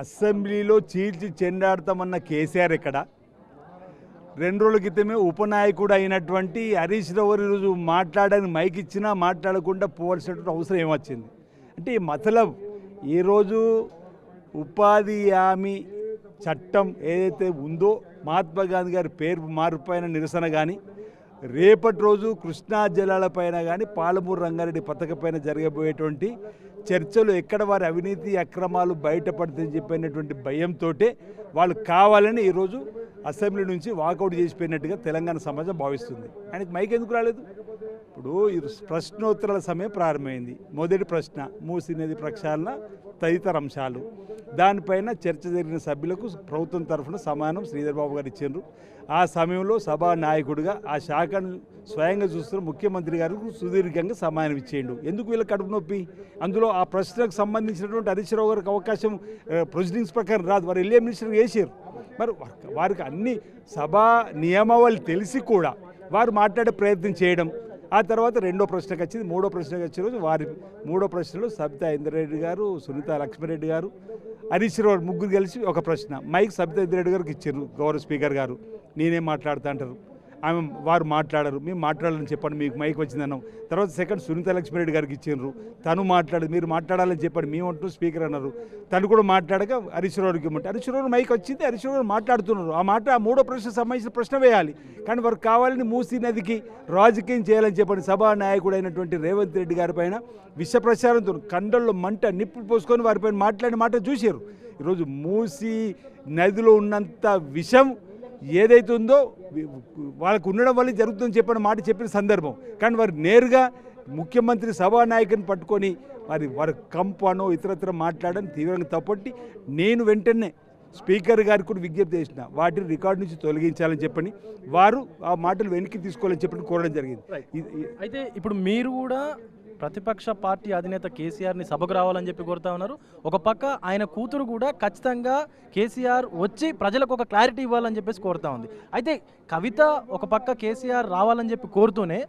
అసెంబ్లీలో చీల్చి చెండాడతామన్న కేసీఆర్ ఇక్కడ. రెండు రోజుల క్రితమే ఉపనాయకుడు అయినటువంటి హరీష్ రావు ఈరోజు మాట్లాడని మైక్ ఇచ్చినా మాట్లాడకుండా పోవాల్సినటువంటి అవసరం ఏమొచ్చింది? అంటే ఈ మతలబ్ ఈరోజు ఉపాధి హామీ చట్టం ఏదైతే ఉందో మహాత్మా గాంధీ గారి పేరు మారిపోయిన నిరసన కానీ రేపటి రోజు కృష్ణా జలాలపైన కానీ పాలమూరు రంగారెడ్డి పథకపైన జరగబోయేటువంటి చర్చలు ఎక్కడ వారి అవినీతి అక్రమాలు బయటపడతాయని చెప్పినటువంటి భయంతో వాళ్ళు కావాలని ఈరోజు అసెంబ్లీ నుంచి వాకౌట్ చేసిపోయినట్టుగా తెలంగాణ సమాజం భావిస్తుంది. ఆయనకి మైక్ ఎందుకు రాలేదు? ఇప్పుడు ఈ ప్రశ్నోత్తరాల సమయం ప్రారంభమైంది. మొదటి ప్రశ్న మూసి నది ప్రక్షాళన తదితర అంశాలు. దానిపైన చర్చ జరిగిన సభ్యులకు ప్రభుత్వం తరఫున సమానం శ్రీధర్ బాబు గారు ఇచ్చిండ్రు. ఆ సమయంలో సభా నాయకుడిగా ఆ శాఖను స్వయంగా చూస్తున్న ముఖ్యమంత్రి గారికి సుదీర్ఘంగా సమానం ఇచ్చేయండు. ఎందుకు వీళ్ళ కడుపు నొప్పి? అందులో ఆ ప్రశ్నకు సంబంధించినటువంటి హరీష్ రావు గారికి అవకాశం ప్రొసీడింగ్స్ ప్రకారం రాదు. వారు వెళ్ళే మినిస్టర్ వేసారు మరి వారికి అన్ని సభా నియమావళి తెలిసి కూడా వారు మాట్లాడే ప్రయత్నం చేయడం ఆ తర్వాత రెండో ప్రశ్నకు వచ్చింది మూడో ప్రశ్నకు వచ్చే రోజు వారి మూడో ప్రశ్నలో సబితా ఇంద్రారెడ్డి గారు సునీత లక్ష్మీరెడ్డి గారు హరీష్ ముగ్గురు కలిసి ఒక ప్రశ్న. మైక్ సబితా ఇంద్రారెడ్డి గారికి ఇచ్చారు గౌరవ స్పీకర్ గారు. నేనేం మాట్లాడుతా అంటారు? ఆమె వారు మాట్లాడరు. మేము మాట్లాడాలని చెప్పండి మీకు మైక్ వచ్చిందన్నాం. తర్వాత సెకండ్ సునీత లక్ష్మీరెడ్డి గారికి ఇచ్చిండ్రు. తను మాట్లాడు మీరు మాట్లాడాలని చెప్పండి మేము అంటూ స్పీకర్ అన్నారు. తను కూడా మాట్లాడక హరీశ్వరరావుకి ఇవ్వమంటే హరీశ్వరరావు మైక్ వచ్చింది హరీశ్వరరావు మాట్లాడుతున్నారు. ఆ మాట ఆ మూడో ప్రశ్న సంబంధించిన ప్రశ్న వేయాలి. కానీ వారు కావాలని మూసీ నదికి రాజకీయం చేయాలని చెప్పండి. సభా నాయకుడైనటువంటి రేవంత్ రెడ్డి గారి పైన విష ప్రచారంతో కండల్లో మంట నిప్పు పోసుకొని వారిపైన మాట్లాడిన మాట చూశారు. ఈరోజు మూసీ నదిలో ఉన్నంత విషం ఏదైతే ఉందో వాళ్ళకు ఉండడం వల్ల జరుగుతుందని చెప్పిన మాట చెప్పిన సందర్భం. కానీ వారు నేరుగా ముఖ్యమంత్రి సభానాయకుని పట్టుకొని వారి వారి కంపనో ఇతరత్ర మాట్లాడని తీవ్రంగా తప్పట్టి నేను వెంటనే స్పీకర్ గారికి కూడా విజ్ఞప్తి చేసిన వాటిని రికార్డు నుంచి తొలగించాలని చెప్పని వారు ఆ మాటలు వెనక్కి తీసుకోవాలని చెప్పని కోరడం జరిగింది. అయితే ఇప్పుడు మీరు కూడా ప్రతిపక్ష పార్టీ అధినేత కేసీఆర్ని సభకు రావాలని చెప్పి కోరుతా ఉన్నారు. ఒక పక్క ఆయన కూతురు కూడా ఖచ్చితంగా కేసీఆర్ వచ్చి ప్రజలకు ఒక క్లారిటీ ఇవ్వాలని చెప్పేసి కోరుతా ఉంది. అయితే కవిత ఒక పక్క కేసీఆర్ రావాలని చెప్పి కోరుతూనే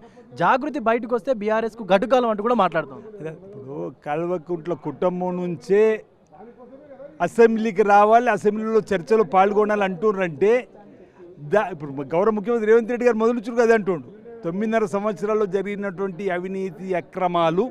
జాగృతి బయటకు వస్తే బీఆర్ఎస్కు గడ్డుకాలం అంటూ కూడా మాట్లాడుతుంది ఇప్పుడు కల్వకుంట్ల కుటుంబం నుంచే అసెంబ్లీకి రావాలి అసెంబ్లీలో చర్చలో పాల్గొనాలి అంటున్నారంటే దా ఇప్పుడు గౌరవ ముఖ్యమంత్రి రేవంత్ రెడ్డి గారు మొదలు నుంచి కదా అంటుండు. తొమ్మిదిన్నర సంవత్సరాల్లో జరిగినటువంటి అవినీతి అక్రమాలు